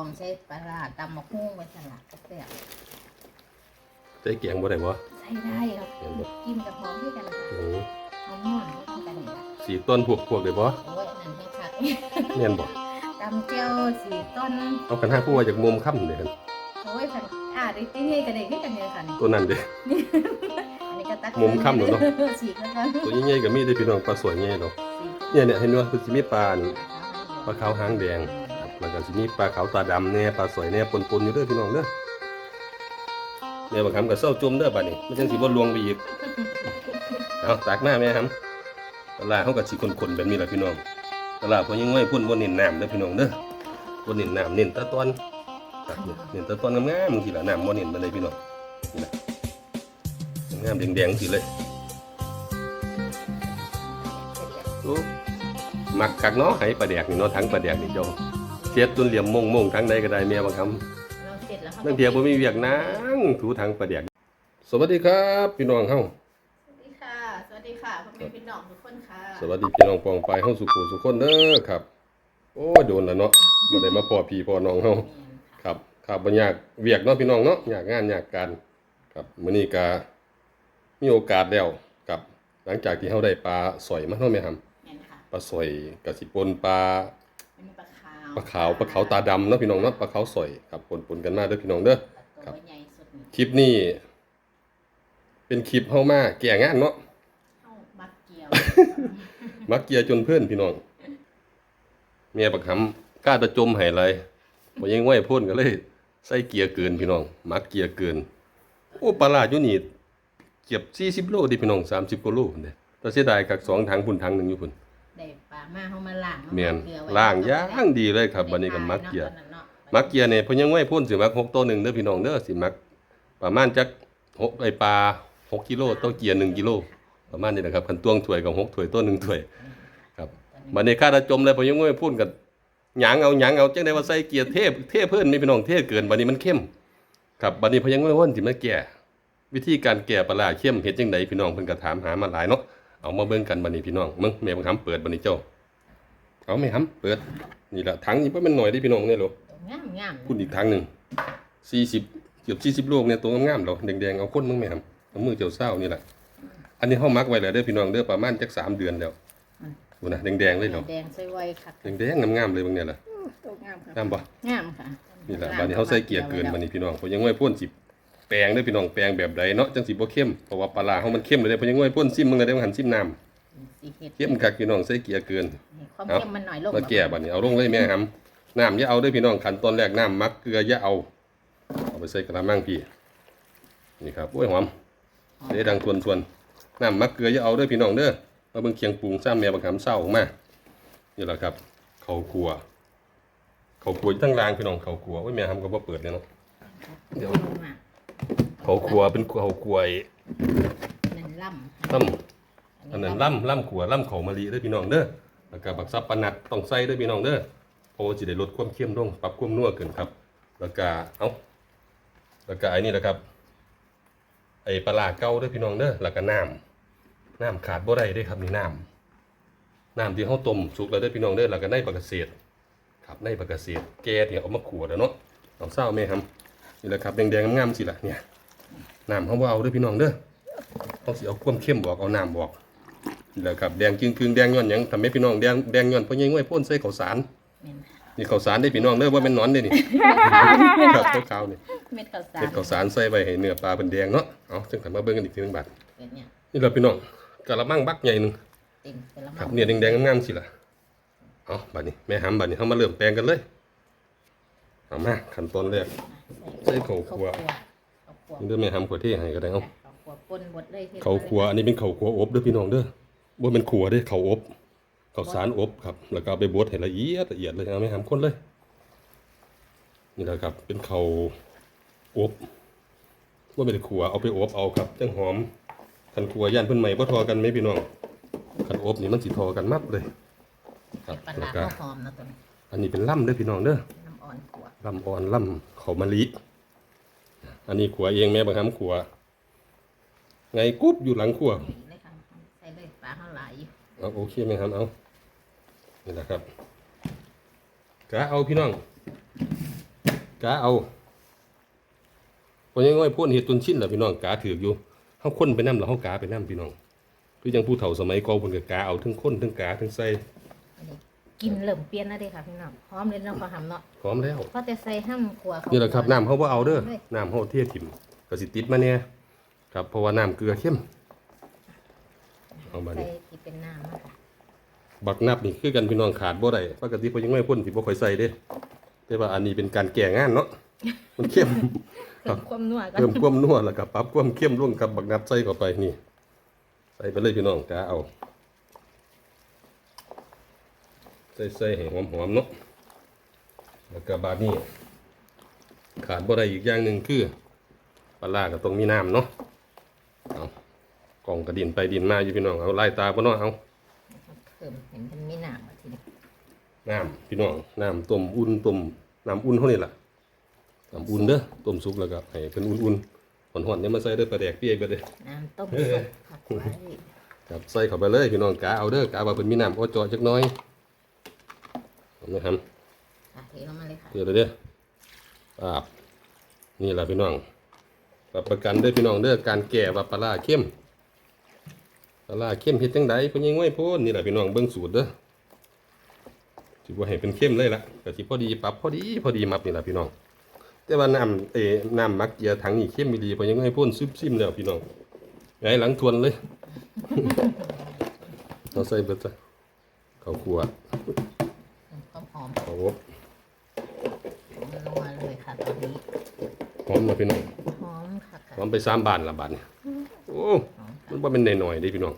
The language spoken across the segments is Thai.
ลองใช้ปลาร้าตำมะฮุ่งไว้สลัดก็เสียบใส่แกงบ่ได้บ่ใช้ได้ครับเห็นบ่กินกับหอมด้วยกันค่ะโอ้เอาม่อนด้วยกันนี่ละสีต้นพวกพวกได้บ่โอ้ยนั่นให้คักแม่นบ่ตำเจียวสีต้นเอากันหาผู้ว่าจากมุมค่ำเด้หั่นโอ้ยคันอ่าได้ติ้งให้กันเด็กให้กันเนี่ยค่ะนี่ตัวนั้นเด้ อันนี้ก็ตักมุมค่ำเหรอเนอะ สีกันกันตัวใหญ่ๆก็มีได้พี่น้องปลาสวยใหญ่ดอกสีเนี่ยเนี่ยเห็นว่าคือสิมีปลานี่ปลาขาวหางแดงครับ แล้วก็สิมีปลาขาวตาดำแน่ปลาสวยแน่ปนๆอยู่เด้อพี่น้องเด้อแม่ยบักคำก็เศร้าจมเด้อบัดนี้ไมันจังสิบ่ลวงไปอีกเอาตักมาแม่ครับปลาเฮาก็สิคนๆแบบนี้แหละพี่น้องปลาร้าเพิ่นยังไว้พ่นบ่เน้นน้ำเด้อพี่น้องเด้อบ่เน้นน้ำเน้นตะตอนเนี่ยเน้นตะตอนงามๆจังซี่ล่ะน้ำบ่เน้นมาเลยพี่น้องนี่ล่ะงามแดงๆจังซี่เลยมักคักเนาะให้ปลาแดกนี่เนาะทั้งปลาแดกนี่เจ้า เสียดจนเหลี่ยมมงมงทั้งใดก็ได้เมียบางคำเราเสร็จแล้วขานั่งเทียบ่มีเวียกนางถูทั้งปลาแดกสวัสดีครับพี่น้องเฮาสวัสดีค่ะ สวัสดีค่ะพ่อแม่พี่น้องทุกคนค่ะสวัสดีพี่น้องปองไปเฮาสุขุสุขคนเด้อครับ โอ้โดนแล้วเนาะบ่ได้มาพอพี่พอน้องเฮาครับครับบ่ยากเวียกเนาะพี่น้องเนาะยากงานยากการครับมื้อนี้ก็มีโอกาสแล้วครับ หลังจากที่เฮาได้ปลาสอยมาเนาะแม่ครับแม่นค่ะปลาสอยกะสิปนปลาเป็นปลาขาว ปลาขาวปลาขาวตาดำเนาะพี่น้องเนาะปลาขาวสอยครับปนปนกันมาเด้อพี่น้องเด้อ ครัตัวบใหญ่สุดนี่คลิปนี้ เป็นคลิปเฮามาแก่งานเนาะเข้ามักเกี่ยว มักเกียร์จนเพื่อนพี่น้องเมียบักหำกล้าตะจมให้เลยบ่ยังไหวพ่นก็เลย ใส่เกียร์เกินพี่น้อง มักเกียร์เกิน โอ้ปลาร้าอยู่นี่เก็บ40โลดิพี่น้อง30กว่าโลพุ่นเด้แต่เสียดายกักสองถังพุ่นถังหนึงอยู่พุ่นได้ ปลามาเฮามาล้างแม่นเกลือไว้ล้างย่างดีเลยครับบัดนี้ก็มักเกียร์มักเกียร์เนี่ยเพิ่นยังไว้พ่นสิมัก6ตัวหนึ่งเด้อพี่น้องเด้อสิมัก ประมาณจักหกไอปลา6กิโลต่อเกียร์1กิโลประมาณนี้นะครับคันตวงถ้วยกับ6ถ้วยตัวหนึ่งถ้วยครับบัดนี้ค่าตะจมเลยเพิ่นยังไว้พ่นกันหยางเอาหยางเอาจังได๋ว่าใส่เกียร์เทพเทพเพิ่นมีพี่น้องเทพเกินบัดนี้มันเข้มครับบัดนี้เพิ่นยังไว้พ่นสิมาแก่วิธีการแก่ปลาร้าเข้มเฮ็ดจังไดพี่น้องเพิ่นก็ถามหามาหลายเนาะ เอามาเบิ่งกันบัดนี้พี่น้องมึงแม่บังคับเปิดบัดนี้เจ้า เอาแม่คับเปิด นี่ล่ะถังนี่บ่แม่นน้อยเด้พี่น้องเนี่ยโลตัวงามงามพูดอีกครั้งหนึ่งสี่สิบเกือบสี่สิบโลกเนี่ยตัวงามๆเราแดงๆเอาก้นมึงแม่ครับเอามือเจียวเศร้านี่แหละอันนี้เขามักไว้แล้วเด้อพี่น้องเด้อประมาณจักสามเดือนแล้วดูนะแดงๆเลยเหรอแดงใส่ไว้ค่ะแดงๆงามๆเลยบางเนี่ยล่ะตัวงามค่ะงามปะงามค่ะนี่แหละบัดนี้เขาใส่เกียร์เกินบัดนี้พี่น้องเขายังไว้พ่นสิแป ลงเด้อพี่น้องแปลงแบบใดเนาะจังสิบ่เข้มเพราะว่าปลาร้าเขามันเข้มเลยเด้อเพราะยังไว้พ่นซิมมึงเลยเด้อหันซิมน้สีเห็ดำเข้มคักพี่น้องใส่เกียร์เกินให้ความเอาเข้มมันหน่อยลงมาแก่บัดนี้เอาลงเลยแม่ครับน้ำอย่าเอาเด้วยพี่น้องขั้นตอนแรกน้ำมักเกลืออย่าเอาเอาไปใส่กระมังพี่นี่ครับโอ้ยหอมเสียดังทวนทวนๆน้ำมักเกลืออย่าเอาเด้วยพี่น้องเด้อมาเบิ่งเคียงปรุงซ้ำแม่บักหำเศร้าออกมานี่แหละครับเขาวครัวเขาวครัวอยู่ทั้งรางพี่น้องเขาวครัวโอ้ยแม่ทำก็บ่เปิดเลยเนาะ เดี๋ยว ลงมา เขาวครัวเป็นเขาวครัวไอ้นั่นล่ำล่ำอันนั้นล่ำล่ำขัวล่ำเขาวมะลิเด้อพี่น้องเด้อแล้วก็บักซับปะนัดต้องใส่เด้อพี่น้องเด้อเพราะว่าจะได้ลดความเค็มลงปรับความนัวขึ้นครับ แล้วก็เอาแล้วก็ไอ้นี่แหละครับไอ้ปลาร้าเก่าเด้อพี่น้องเด้อแล้วก็น้ำน้ำขาดบ่ได้เด้อครับนี่น้ำน้ำที่เฮาต้มสุกแล้วเด้อพี่น้องเด้อแล้วก็ในปลากระเศษครับในปลากระเศษแกที่เอามาขัวแล้วเนาะเอาเศร้าแม่ครับ นี่แหละครับแดงๆงามๆสิล่ะเนี่ยน้ำเฮาบ่เอาเด้อพี่น้องเด้อเฮาสิเอาความเข้มออกเอาน้ำออกนี่แหละครับแดงจึงๆแดงย้อนหยังทำให้พี่น้องแดงแดงย้อนเพราะยังไว้พ่นใส่ข้าวสารแม่นนี่ข้าวสารได้พี่น้องเด้อว่าเป็นหนอนเด้นี่ครับขาวๆนี่เม็ดข้าวสารเฮ็ดข้าวสารใส่ไว้ให้เนื้อปลาเป็นแดงเนาะเอาจังกันมาเบิ่งกันอีกทีหนึงบาดเป็นเนี่ยนี่ล่ะพี่น้องกะละมังบักใหญ่หนึงเต็มเป็นละครับมังเนี่ยแดงๆงามๆสิล่ะเอาบัดนี้แม่หำบัดนี้เฮามาเริ่มแปลงกันเลย เอามาขั้นตอนแรก ใส่ข้าวคั่วข้าวคั่วนี่เด้อแม่หำขวดเทให้ก็ได้เอาข้าวคั่วป่นบดเลยที่ข้าวคั่วอันนี้เป็นข้าวคั่วอบเด้อพี่น้องเด้อบ่แม่นคั่วเด้อข้าวอบข้าวสารอบครับ แล้วก็เอาไปบดให้ละเอียดละเอียดเลยเอาแม่หำคนเลย นี่แหละครับ เป็นข้าวอบว่าเป็นขัวเอาไปอบเอาครับจังหอมคันขัวย่านเพิ่นใหม่บ่ทอกันไหมพี่น้องคันอบนี่มันสิทอกันมัดเลย ครับปลาแล้วร้าก็ข้าวหอมนะตัวนี้อันนี้เป็นล่ำเด้อพี่น้องเด้อน้ำ อ่อนขัวล่ำอ่อนล่ำเขาวมะลิอันนี้ขัวเองแม่บางคำขัวไงกุ๊บอยู่หลังขัวนี่เลยค่ะใส่เลยปลาข้าวหลายอยู่เอาโอเคไหมครับเอานี่แหละครับกะเอาพี่น้องกาเอาพอยังง่อยพ่นเฮ็ดจนชินแล้วพี่น้องกาถือกอยู่เฮาคนไปนำแล้วเฮากาไปนํพี่น้องคือจังผู้เฒ่าสมัยก่อนเพิ่นก็กาเอาทั้งคนทั้งกาทั้งใส่อันนี้ กินเริ่มเปลี่ยนแล้วเด้ค่ะพี่น้องพร้อมเลยเนาะพอหำเนาะพร้อมแล้วพอแต่ใส่ห้ำขัวเขานี่แหละครับน้ำเฮาบ่เอาเด้อเลยน้ำเฮาเทถิ่มก็สิติดมาแน่ครับเพราะว่าน้ำเกลือเข้มเอามาดิใส่ที่เป็นน้ำอะค่ะบักนับนี่คือกันพี่น้องขาดบ่ได้ปกติพอยังง่อยพ่นสิบ่ค่อยใส่เด้แต่ว่าอันนี้เป็นการแก้งานเนาะมันเข้มเพิ่มความนัวกันเพิ่มความนัวแล้วก็ปรับความเข้มร่วมกับบักนัดใส่เข้าไปนี่ ใส่ไปเลยพี่น้องกาเอา ใส่ใส่ให้หอมๆเนาะแล้วก็บาดนี้ขาดบ่ได้อีกอย่างหนึ่งคือปลาร้าก็ต้องมีน้ำเนาะเอากล่องกระดินไปดินมาอยู่พี่น้องเอาไล่ตาบ่เนาะเอาเพิ่มเห็นมันมีน้ำอะทีนี้น้ำพี่น้องน้ำต้มอุ่นต้มน้ำอุ่นเท่านี้ล่ะน้ำอุ่นเด้อต้มสุกแล้วก็ให้เพิ่นอุ่นๆหอนๆเนี่ยมาใส่เด้อปลาแดกเปียกไปเด้อน้ำต้มเอ้ยสุกผักไว้ครับใส่เข้าไปเลยพี่น้องกาเอาเด้อกาว่าเพิ่นมีน้ำอ้อจอจักหน้อย เอาไหมครับค่ะเทลงมาเลยค่ะเดี๋ยวเด้อปาบนี่แหละพี่น้องรับประกันเด้อพี่น้องเด้อการแก่ว่าปลาร้าเข้มปลาร้าเข้มเฮ็ดจังไดเพิ่นยังง่อยโพดนี่แหละพี่น้องเบิ่งสูตรเด้อสิบ่ให้เป็นเข้มเลยล่ะก็สิพอดีปรับพอดีพอดีมับนี่แหละพี่น้อง แต่ว่าน้ำเออน้ำมักเกียร์ถังนี่เข้มมีดีเพิ่นยังง่อยพ่นซึบซิมแล้วพี่น้องไงหลังทวนเลยเราใส่เบิดจ้ะข้าวคั่วความหอมข้าวอบนัวเลยค่ะตอนนี้ หอมนะพี่น้อง หอมค่ะค่ะหอมไปสามบาทละบาทเนี่ยโอ้หอมมันว่าเป็นหน่อยๆเด้พี่น้อง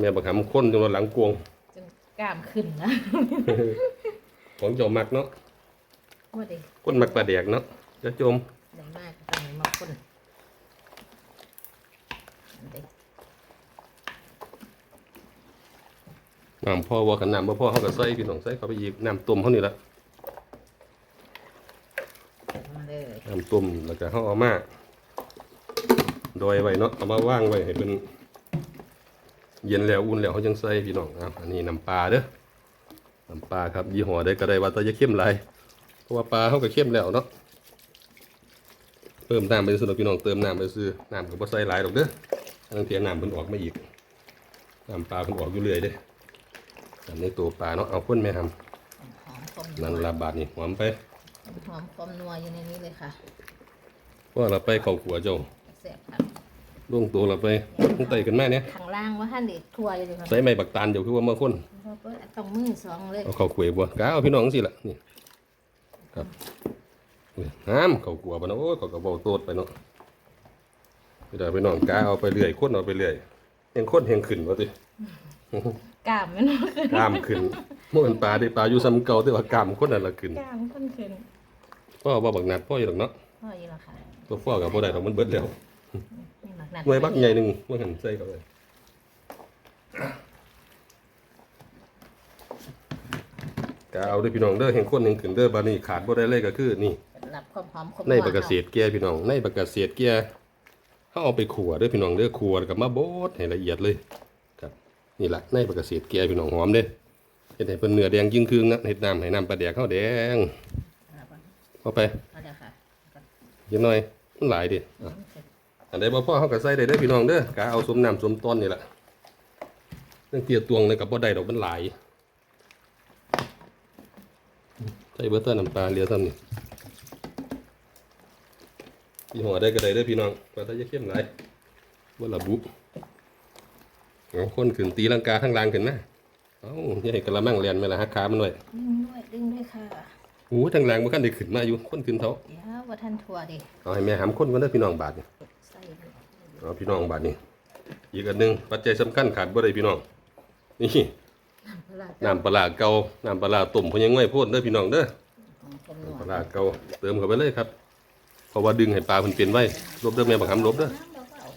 แม่บักหำข้นจนว่าหลังกวงจนกล้ามขึ้นนะของเจ้ามักเนาะว่าดีคนมักปลาแดกเนาะจะจม ได้มากตอนนี้มาคนเด็ก น้ำพ่อว่าขันน้ำบ่พ่อเขาก็ใส่พี่น้องใส่เข้าไปอีกน้ำต้มเขานี่ละมาเลยน้ำต้มแล้วก็เขาเอามาโดยไว้เนาะเอามาว่างไว้ให้เป็นเย็นแล้วอุ่นแล้วเขาจังใส่พี่น้องอะอันนี้น้ำปลาเด้อน้ำปลาครับยี่ห้อใดก็ได้ว่าแต่จะเข้มหลายเพราะว่าปลาเขาก็เข้มแล้วเนาะเพิ่มน้ำไปซื้อดอกพี่น้องเติมน้ำไปซื้อน้ำก็บ่ใส่หลายดอกเด้อตั้งเทียน้ำเพิ่นออกมาอีกน้ำปลาเพิ่นออกอยู่เรื่อยเด้อ อันนี้ตัวปลาเนาะเอาข้นแม่ทหอมความำนันั่วนละบาทนี่หอมไปหอมความนัวอยู่ในนี้เลยค่ะว่าเราไปเข้าขัวเจ้าแซ่บค่ะล่วงตัวเราไปตั้งไตกันแม่เนี่ยข้างล่างว่าท่านเด็กทัวร์อยู่เลยค่ะใส่ไม้บักตาลเดี๋ยวคือว่ามาคนเราก็ต้องมือสองเลยเอาเข้าขวยบัวกาเอาพี่น้องสิล่ะนี่ครับนี่น้ำเข้าขัวบ่เนาะโอ้ยเขาก็เว้าโตดไปเนาะพี่ดาพี่น้องกาเอาไปเรื่อยคนเอาไปเรื่อยแห่งคนแห่งขึ้นว่าติ กล้ามมันกล้ามขึ้นบ่เป็นปลาได้ปลาอยู่ซ้ำเก่าแต่ว่ากล้ามคนนั่นละขึ้นกล้ามขึ้นขึ้นพ่อว่าบักนัดพ่ออยู่ดอกเนาะพ่ออยู่แล้วค่ะตัวพ่อก็บ่ได้ดอกมันเบิดแล้วนี่หมักหนักหน่วยบักใหญ่หนึงบ่หันใส่เข้าไปกาเอาเด้อพี่น้องเด้อแห่งคนแห่งขึ้นเด้อบัดนี้ขาดบ่ได้เลยก็คือนี่รับความหอมความในประกาศเศษเกียร์พี่น้องในประกาศเศษเกียร์เขาเอาไปขัวเด้อพี่น้องเด้อขัวแล้วกับมาโบดให้ละเอียดเลยครับ นี่แหละในประกาศเศษเกียร์พี่น้องหอมเด้อเฮ็ดให้เพิ่นเนื้อแดงยิ่งครึ่งนะเฮ็ดน้ำให้น้ำปลาแดกเขาแดงเข้าไปเอาเดี๋ยวค่ะเยอะหน่อยมันหลายเดิอะอันใดบ่พอเขาก็ใส่ได้เด้อพี่น้องเด้อกะเอาสมน้ำสมต้นนี่แหละเรื่องเตียตวงเลยกับบ่ได้ดอกมันหลายใส่เบอร์เตอร์น้ำปลาเหลือซ้ำนี่ยี่ห้อได้ก็ได้เด้อพี่น้องว่าแต่จะเข้มหลายบ่ระบุ เอาคนขึ้นตีลังกาทั้งล่างขึ้นนะเอ้าอย่าให้กระมังเรียนแม่ละหักขามันไว้ดึงด้วยดึงด้วยค่ะโอ้ทั้งล่างบ่คันได้ขึ้นมาอยู่คนขึ้นเท่าเดี๋ยวว่าท่านทัวร์ดิเอาให้แม่หำคนกันเด้อพี่น้องบาทนี่ใส่เลยเอาพี่น้องบาทนี่อีกอันหนึ่งปัจจัยสำคัญขาดบ่ได้พี่น้องนี่น้ำปลาร้าน้ำปลาร้าเก่าน้ำปลาร้าต้มเพนยังไม่พ่นเด้อพี่น้องเด้อหอมความนัวปลาร้าเก่าเติมเข้าไปเลยครับเพราะว่าดึงให้ปลาเพิ่นเป็นไว้ลบเด้อแม่บักหำลบเด้อน้ำเราก็เอา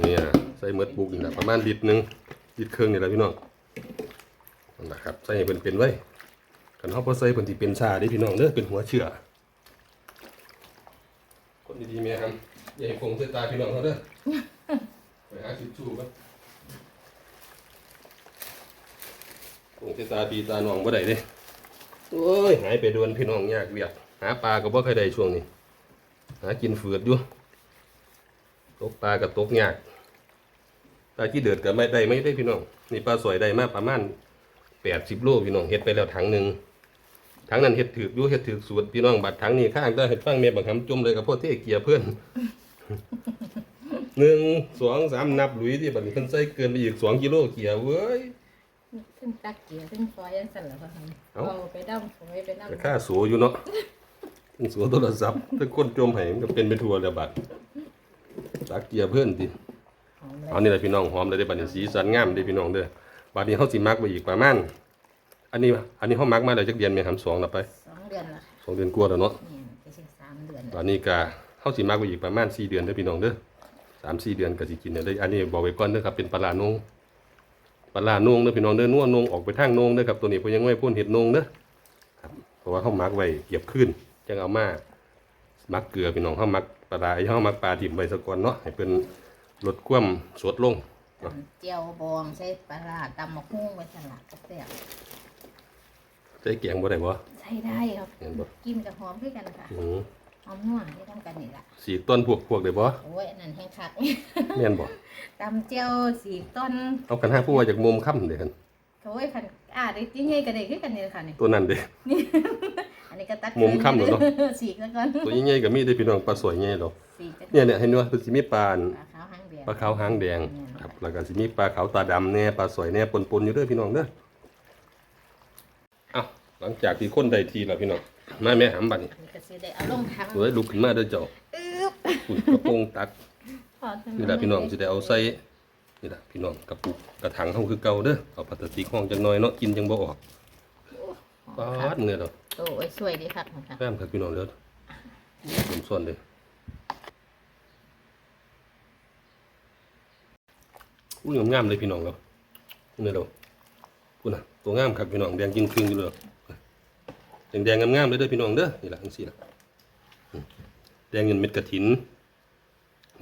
เนี่ย ใส่เมือดปุกนี่แหละประมาณลิตรหนึ่งลิตรครึ่งนี่แหละพี่น้องนั่นแหละครับใส่เพิ่นเป็นไว้คันเฮาบ่ใส่เพิ่นสิเป็นชาเด้พี่น้องเด้อเป็นหัวเชื้อคนดีๆแม่ครับอย่าให้คงใส่ตาพี่น้องเขาเด้อไปหาทิชชู่ก่อนคงสิตาปีตาหนองบ่ได้เด้โอ้ยหายไปโดนพี่น้องยากเวียกหาปลาก็บ่เคยได้ช่วงนี้หากินฝืดอยู่ตกปลากับตกยาก ปลาที่เดือดก็ไม่ได้ไม่ได้พี่น้องนี่ปลาสวยได้มาประมาณแปดสิบโลพี่น้องเฮ็ดไปแล้วถังหนึ่งถังนั้นเฮ็ดถือกอยู่เฮ็ดถือกสูตรพี่น้องบัดถังนี้ข้างได้เฮ็ดฟังเมียบังคำจุ่มเลยกับพ่อเทเกียร์เพื่อนหนึ่งสองสามนับหลุยที่บัดนี้เพิ่นใส่เกินไปอีกสองกิโลเกียร์เว้ยขึ้นตักเกียร์ขึ้นฟอยยังสั่นเหรอคะเอ้าเอาไปดำผมไปดำแต่ค่าสัวอยู่เนาะทั้งสัวโทรศัพท์ทั้งคนจมให้มันก็เป็นไปทั่วแล้วบัดตักเกียร์เพื่อนติหอม เอานี่แหละพี่น้องหอมเลยได้บัดนี้สีสันงามเด้พี่น้องเด้อบัดนี้เฮาสิมักไว้อีกประมาณอันนี้อันนี้เฮามักมาได้จักเดือนแม่ครับสองแล้วไปสองเดือนละค่ะสองเดือนกว่าแล้วเนาะเนี่จะใช่สามเดือนตอนนี้ก็เฮาสิมักไว้อีกประมาณ4เดือนเด้อพี่น้องเด้อสามสี่เดือนก็สิกินได้เลยอันนี้บอกไว้ก่อนเด้อครับเป็นปลาร้านงปลาร้านงเด้อพี่น้องเด้อนัวนงออกไปทางนงเด้อครับตัวนี้เพิ่นยังไม่พ่นเห็ดนงเด้อครับเพราะว่าเฮามักไว้เก็บขึ้นจังเอามามักเกลือพี่น้องเฮามักปลาร้าเฮามักปลาดิบไว้ซะก่อนเนาะให้เพิ่น ลดความสดลง เจียวบองใช้ปลาร้าตำมะฮุ่งไว้สลัดกระเตียบใส่แกงบ่ได้บ่ใช้ได้ครับเห็นบ่กินกับหอมด้วยกันค่ะอือหอมนัวที่ทำกันนี่แหละสีต้นพวกพวกได้บ่โอ้ยอันนั่นแห้งคัก แม่นบ่ตำเจียวสีต้นเอากันหาผู้ว่าจากมุมค่ำเด้อคั่นโอ้ยคันอ่าได้ยิ่งใหญ่ก็ได้คือกันนี่แหละค่ะนี่ ตัวนั้นเด้ อันนี้ก็ตัดมุมค่ำเหรอเนอะ สีกแล้วก่อนตัวใหญ่ๆก็มีเด้อพี่น้องปลาสวยใหญ่ดอกสีจะเนี่ยเนี่ยเห็นว่าเพิ่นสิมีปลาอันปลาขาวหางแดง ปลาขาวหางแดงครับแล้วก็สิมีปลาขาวตาดำแน่ปลาสวยแน่ปนๆอยู่เด้อพี่น้องเด้อเอาหลังจากที่คนได้ทีแล้วพี่น้องมาแม่หำบัดนี้นี่ก็สิได้เอาลงถังเฮ้ยลุกขึ้นมาเด้อเจ้าอุ่นกระโปรงตัก พอนี่แหละพี่น้องสิได้เอาใส่นี่แหละพี่น้องกระปุกกระถางเฮาคือเก่าเด้อเอาพลาสติกห้องจังน้อยเนาะกินจังบ่ออกปาดมื้อนี้ดอกโอ้ยสวยดีค่ะค่ะแป้มครับพี่น้องเด้อผมส่วนเด้อ อุ้ยงามๆเลยพี่น้องครับนี่เด้อพูดนะตัวงามครับพี่น้องแดงจริงครึ่งอยู่เลยแดงๆงงามๆเลยเด้อพี่น้องเด้อนี่ล่ะจังซี่ละแดงเงินเม็ดกระถิน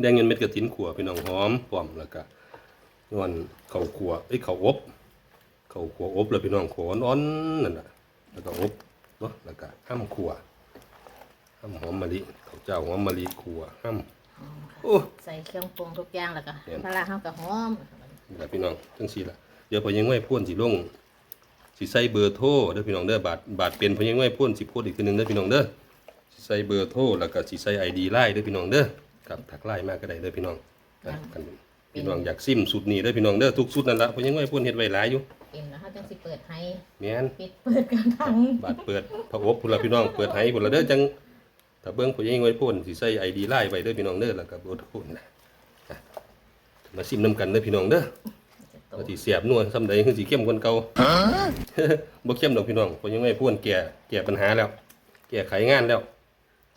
แดงเงินเม็ดกระถินขัวพี่น้องหอมปอมแล้วก็ย้อนข้าวขัวเอ้ยข้าอบเข้าวขัวอบแล้วพี่น้องขัวอ่อนๆนั่นน่ะแล้วก็อบเนาะแล้วก็ห้ำขัวห้ำหอมมะลิข้าเจ้าหอมมะลิขัวห้ำ โอ้ ใส่เครื่องปรุงทุกอย่างแล้วก็เห็นปลาร้าเฮาก็หอมนี่ล่ะพี่น้องจังซี่ล่ะเดี๋ยวพอยังไว้พ่นสิลงสิใส่เบอร์โทรเด้อพี่น้องเด้อบาทบาทเป็นพอยังไว้พ่นสิโพสต์อีกทีหนึงเด้อพี่น้องเด้อสิใส่เบอร์โทรแล้วก็สิใส่ ID ไลน์เด้อพี่น้องเด้อครับทักไลน์มาก็ได้เด้อพี่น้องนะกันพี่น้องอยากซิมสุดนี้เด้อพี่น้องเด้อทุกสุดนั่นละพอยังไว้พ่นเฮ็ดไว้หลายอยู่กินแล้วเฮาจังสิเปิดให้แม่น ปิดเปิดกันทั้งบาทเปิดพระอบพุ่นละพี่น้องเปิดให้พุ่นละเด้อจัง ถ้าเบิ่งพอยังไว้พ่นสิใส่ ID ไลน์ไว้เด้อพี่น้องเด้อแล้วก็บโทรนี่นะอะมาซิมนํกันเด้อพี่น้องเด้อว่าสิเสียบนวลซำใดคือสิเข้มคนเก่าบ่เข้มดอกพี่น้องเพราะยังไม่พูดแก่แก่ปัญหาแล้ว แก้ไขงานแล้ว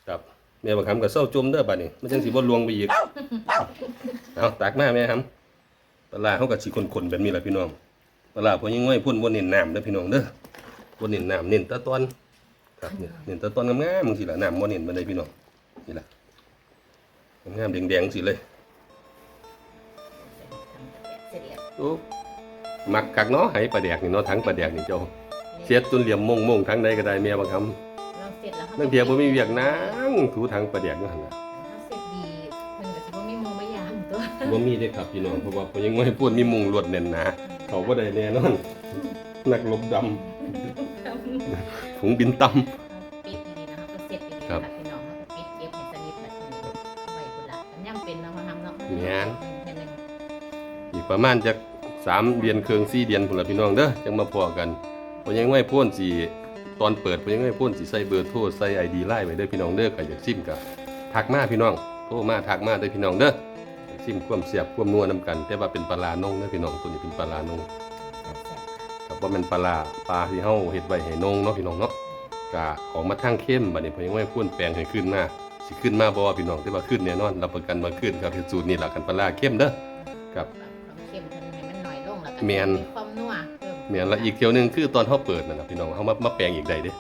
ครับแม่บังคำก็เศร้าจมเด้อบัดนี้มันจังสิบ่ลวงไปอีกเอาตักมาแม่ครับปลาเฮาก็สิคนๆแบบนี้แหละพี่น้องปลาร้าเพราะยังไม่พ่นบ่เน้นน้ำเด้อพี่น้องเด้อบ่เน้นน้ำเน้นตะตอน ครับเนี่ยเน้นแตะตอนงามๆจังซี่ล่ะน้ำบ่เน้นปานใดพี่น้องนี่ล่ะงามๆแดงๆจังซี่เลยเสร็จแล้วโอ้มักคักเนาะให้ปลาแดกนี่เนาะทั้งปลาแดกนี่เจ้าเสียดจนเหลี่ยมมงมงทั้งใดก็ได้เมียบางคำลองเสร็จแล้วนั่งเพียบ่มีเวียกนางถูทางประเดียกอยู่หั่นน่ะเสร็จดีมันก็สิบ่มีมุงไม่ยามตัวบ่มีเด้ครับพี่น้องเพราะว่าเพิ่นยังบ่ให้พูดมีมุงลวดแน่นหนาเขาบ่ได้แน่นอนนักลบดำ ถุงบินต่ำปิดดีๆนะครับก็เสร็จดีๆครันะบพี่น้องเขาก็ปิดเก็บให้สนิทแบบนี้เอาไว้พุ่นละมันยังเป็นเนาะมาทำเนาะแม่นแค่นึงอีกประมาณจัก3เดือนครึ่ง4เดือนพุ่นล่ะพี่น้องเด้อจังมาพอกันเพิ่นยังไม่พูดสิตอนเปิดเพิ่นยังไม่พูดสิใส่เบอร์โทรใส่ ID ไลน์ไว้เด้อพี่น้องเด้อก็อยากซิมก็ทักมาพี่น้องโทรมาทักมาเด้อพี่น้องเด้ออยากซิมความเสียบความนัวนํกัน แต่ว่าเป็นปลาร้านงเด้อพี่น้องตัวนี้เป็นปลาร้านงครับว่ามันปลาร้าปลาที่เฮาเฮ็ดไว้ให้นงเนาะพี่น้องเนาะ กะออกมาทางเข้มบัดนี้เพิ่นยังไม่พ่นแปลงให้ขึ้นมาสิขึ้นมาบ่ว่าพี่น้องแต่ว่าขึ้นแน่นอนรับประกันว่าขึ้นครับเฮ็ดสูตรนี่ล่ะกันปลาร้าเข้มเด้อครับความเค็มมันให้มันน้อยลงแล้วก็แม่นความนัวเพิ่มแม่นละอีกเที่ยวหนึงคือตอนเฮาเปิดนั่นน่ะพี่น้องเฮามามาแปลงอีกได้เด้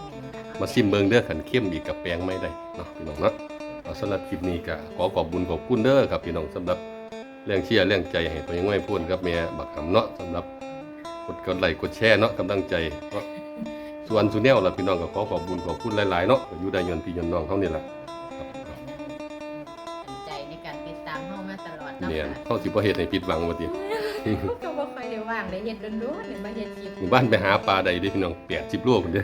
มาซิมเบิ่งเด้อคันเข้มอีกกับแปลงไม่ได้เนาะพี่น้องเนาะเอาสำหรับคลิปนี้ก็ขอขอบคุณขอบคุณเด้อครับพี่น้องสำหรับแรงเชียร์แรงใจให้เพิ่นยังไม่พ่นกับแม่บักหำเนาะสำหรับกดกดไลค์กดแชร์เนาะกำลังใจเนาะ ส่วนสุแนวล่ะพี่น้องก็ขอขอบคุณขอบคุณหลายๆเนาะก็อยู่ได้ยนพี่ยนน้องเฮานี่ล่ะครับสนใจในการติดตามเฮามาตลอดเนาะเนี่ยค่ะเฮาสิบ่เฮ็ดให้ผิดหวังว่าติก็บ่ค่อยได้ว่างได้เฮ็ดโดนๆเดี๋ยวมาเฮ็ดคลิปหมู่บ้านไปหาปลาได้เด้พี่น้อง80โลพุ่นเด้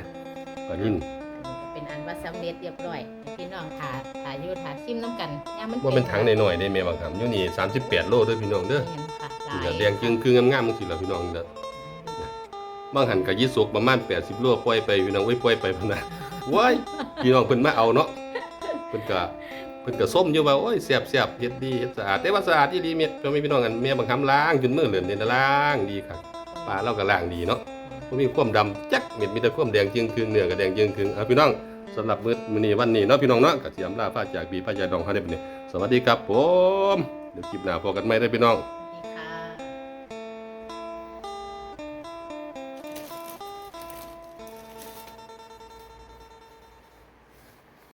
ปลานิ่นเป็นอันว่าสำเร็จเรียบร้อยพี่น้องทาทาอยู่ทาชิมน้ำกันยามมันว่าเป็นถังน้อยๆได้แม่บางคำอยู่นี่38โลเด้อพี่น้องเด้อเห็นค่ะหลานี่ยก็แดงจึงคืองามๆจังซี่ล่ะพี่น้องเด้อ บางหันก็ยี่สกประมาณ80โลปล่อยไปพี่น้องไว้ยปล่อยไปพนะว้ายพี่น้องเพิ่นมาเอาเนาะเพิ่นก็เพิ่นก็ส้มอยู่ว่าโอ้ยแซ่บๆเฮ็ดดีเฮ็ดสะอาดแต่ว่าสะอาดอีหลีเม็ดก็มีพี่น้องกันแม่บางคำล้างจนมือเหลือนนี่นะล้างดีครับปลาเราก็ล้างดีเนาะบ่มีความดำจักเม็ดมีแต่ความแดงจึงคืงเนื้อก็แดงจึงคืงเอาพี่น้องสำหรับมื้อมื้อนี้วันนี้เนาะพี่น้องเนาะก็สิอำลาพาจากพี่พระยาดองเฮาได้บัดนี้สวัสดีครับผมเดี๋ยวคลิปหน้าพบกันใหม่เด้อพี่น้อง